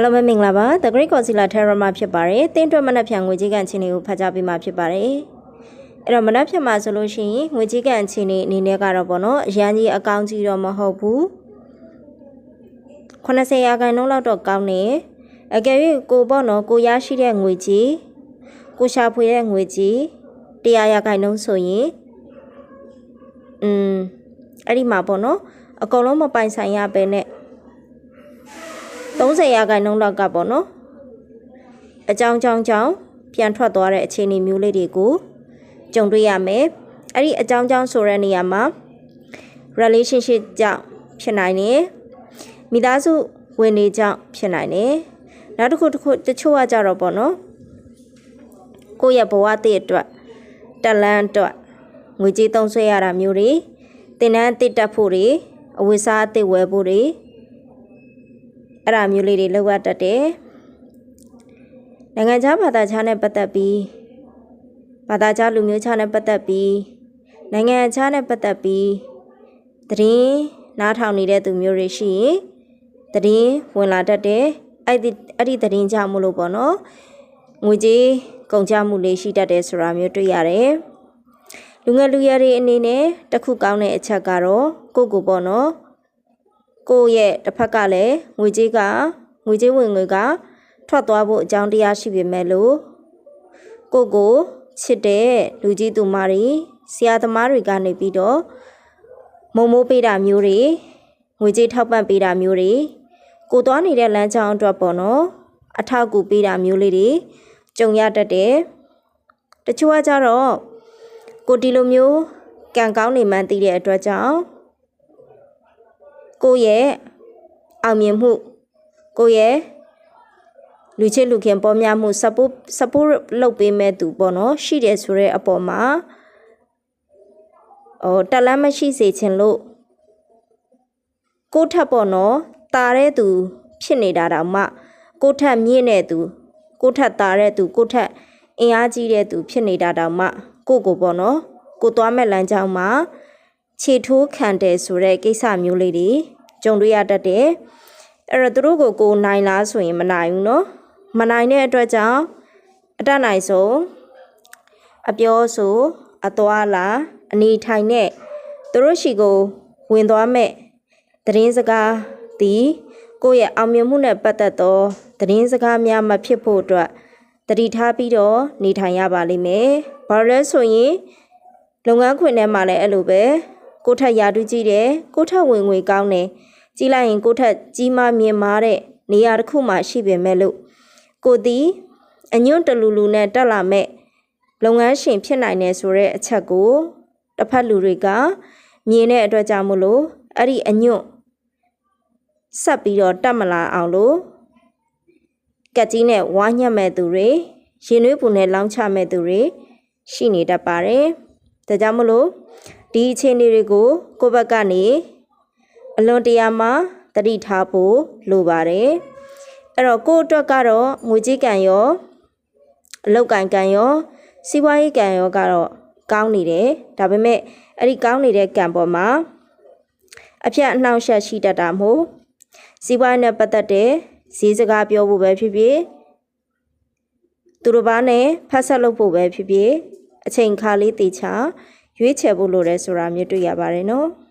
အားလုံးပဲမင်္ဂလာပါ The Great Concealer Terra မှာဖြစ်ပါတယ်။တင်းတွက်မနက်ဖြန်ငွေကြေးကန်ချင်းတွေကိုဖတ်ကြားပေးမှာဖြစ်ပါတယ်။အဲ့တော့မနက်ဖြန်မှာဆိုလို့ရှိရင်ငွေကြေးကန်ချင်းတွေအနေနဲ့ကတော့ပေါ့နော်အရန်ကြီးအကောင့်ကြီးတော့မဟုတ်ဘူး။80ရာခိုင်နှုန်းလောက်တော့ကောင်းနေ။အကယ်၍ကိုပေါ့နော်ကိုရရှိတဲ့ငွေကြေးကိုရှာဖွေတဲ့ငွေကြေး100ရာခိုင်နှုန်းဆိုရင်อืมအဲ့ဒီမှာပေါ့နော်အကုန်လုံးမပိုင်ဆိုင်ရပဲနဲ့ 30ရာခိုင်နှုန်းလောက်ကပေါ့နော်အကြောင်းကြောင်းကြောင်းပြန်ထွက်သွားတဲ့အခြေအနေမျိုးလေးတွေကိုကြုံတွေ့ရမယ်အဲ့ဒီအကြောင်းကြောင်းဆိုတဲ့နေရာမှာ relationship ကြောင့်ဖြစ်နိုင်တယ်မိသားစုဝင်နေကြောင့်ဖြစ်နိုင်တယ်နောက်တစ်ခုတစ်ခုတချို့ကကြတော့ပေါ့နော်ကိုယ့်ရဲ့ဘဝတည်အတွက်တလန်းအတွက်ငွေကြေးသုံးစွဲရတာမျိုးတွေတင်တန်းတစ်တက်ဖို့တွေအဝိစားအသစ်ဝယ်ဖို့တွေ အဲ့ဒါမျိုးလေးတွေလောက်ရတတ်တယ်နိုင်ငံခြားဘာသာခြားနဲ့ပတ်သက်ပြီးဘာသာခြားလူမျိုးခြားနဲ့ပတ်သက်ပြီးနိုင်ငံခြားနဲ့ပတ်သက်ပြီးသတင်းနားထောင်နေတဲ့သူမျိုးတွေရှိရင်သတင်းဝင်လာတတ်တယ်အဲ့ဒီအဲ့ဒီသတင်းကြောင့်မလို့ပေါ့နော်ငွေကြေးကုန်ကျမှုလေးရှိတတ်တယ်ဆိုတာမျိုးတွေ့ရတယ်လူငယ်လူရွယ်တွေအနေနဲ့တစ်ခုကောင်းတဲ့အချက်ကတော့ကိုယ့်ကိုယ်ပေါ့နော် ကိုယ့်ရဲ့တစ်ဖက်ကလည်းငွေကြေးကငွေကြေးဝင်ငွေကထွက်သွားဖို့အကြောင်းတရားရှိပေမဲ့လို့ကိုယ့်ကိုချစ်တဲ့လူကြီးသူမတွေဆရာသမားတွေကနေပြီးတော့မုံမိုးပေးတာမျိုးတွေငွေကြေးထောက်ပံ့ပေးတာမျိုးတွေကိုသွားနေတဲ့လမ်းကြောင်းအတွက်ပေါ့နော်အထောက်အကူပေးတာမျိုးလေးတွေကြုံရတတ်တယ်တချို့ကကြတော့ကိုဒီလိုမျိုးကံကောင်းနေမှန်းသိတဲ့အတွက်ကြောင့် ကိုယ့်ရဲ့အောင်မြင်မှုကိုယ့်ရဲ့လူချစ်လူခင်ပေါ်များမှု support support လုပ်ပေးမဲ့သူပေါ့နော်ရှိတယ်ဆိုတဲ့အပေါ်မှာဟိုတက်လန်းမရှိစေချင်လို့ကိုထက်ပေါ့နော်တာတဲ့သူ ဖြစ်နေတာတောင်မှ ကိုထက်မြင့်တဲ့သူ ကိုထက်တာတဲ့သူကိုထက်အင်အားကြီးတဲ့သူ ဖြစ်နေတာတောင်မှကိုကိုပေါ့နော်ကိုသွားမဲ့လမ်းကြောင်းမှာ ခြေထိုးခံတယ်ဆိုတဲ့ကိစ္စမျိုးလေးတွေကြုံတွေ့ရတတ်တယ်။အဲ့တော့သူတို့ကိုကိုနိုင်လားဆိုရင်မနိုင်ဘူးနော်။မနိုင်တဲ့အတွက်ကြောင့်အတတ်နိုင်ဆုံးအပြောဆိုအသွားလာအနေထိုင်နဲ့သူတို့ရှိကိုဝင်သွားမဲ့သတင်းစကားဒီကိုယ့်ရဲ့အောင်မြင်မှုနဲ့ပတ်သက်သောသတင်းစကားများမဖြစ်ဖို့အတွက်တတိထားပြီးတော့နေထိုင်ရပါလိမ့်မယ်။ဘာလို့လဲဆိုရင်လုပ်ငန်းခွင်ထဲမှာလည်းအဲ့လိုပဲ ကိုထက်ရာထူးကြီးတယ်ကိုထက်ဝင်ငွေကောင်းတယ်ကြီးလိုက်ရင်ကိုထက်ကြီးမားမြင့်မားတဲ့နေရာတစ်ခုမှရှိပေမဲ့လို့ကိုသည်အညွန့်တလူလူနဲ့တက်လာမဲ့လုပ်ငန်းရှင်ဖြစ်နိုင်တယ်ဆိုတဲ့အချက်ကိုတစ်ဖက်လူတွေကမြင်တဲ့အတွက်ကြောင့်မလို့အဲ့ဒီအညွန့်ဆက်ပြီးတော့တက်မလာအောင်လို့ကက်ကြီးနဲ့ဝါညက်မဲ့သူတွေရင်နွေးပူနဲ့လောင်းချမဲ့သူတွေရှိနေတတ်ပါတယ်။ဒါကြောင့်မလို့ ဒီအခြေအနေတွေကိုကိုယ့်ဘက်ကနေအလွန်တရာမှတတိထားဖို့လိုပါတယ်။အဲ့တော့ကိုယ့်အတွက်ကတော့ငွေကြေးကံရောအလောက်ကံကံရောစီးပွားရေးကံရောကတော့ကောင်းနေတယ်။ဒါပေမဲ့အဲ့ဒီကောင်းနေတဲ့ကံပေါ်မှာအဖြတ်အနှောင့်အယှက်ရှိတတ်တာမို့စီးပွားရေးနဲ့ပတ်သက်တဲ့ဈေးစကားပြောဖို့ပဲဖြစ်ဖြစ်သူတို့ဘာနဲ့ဖတ်ဆက်လုပ်ဖို့ပဲဖြစ်ဖြစ်အချိန်ခါလေးတေချာ ရွေးချယ်ဖို့လိုတယ်ဆိုတာမျိုးတွေ့ရပါတယ်နော်။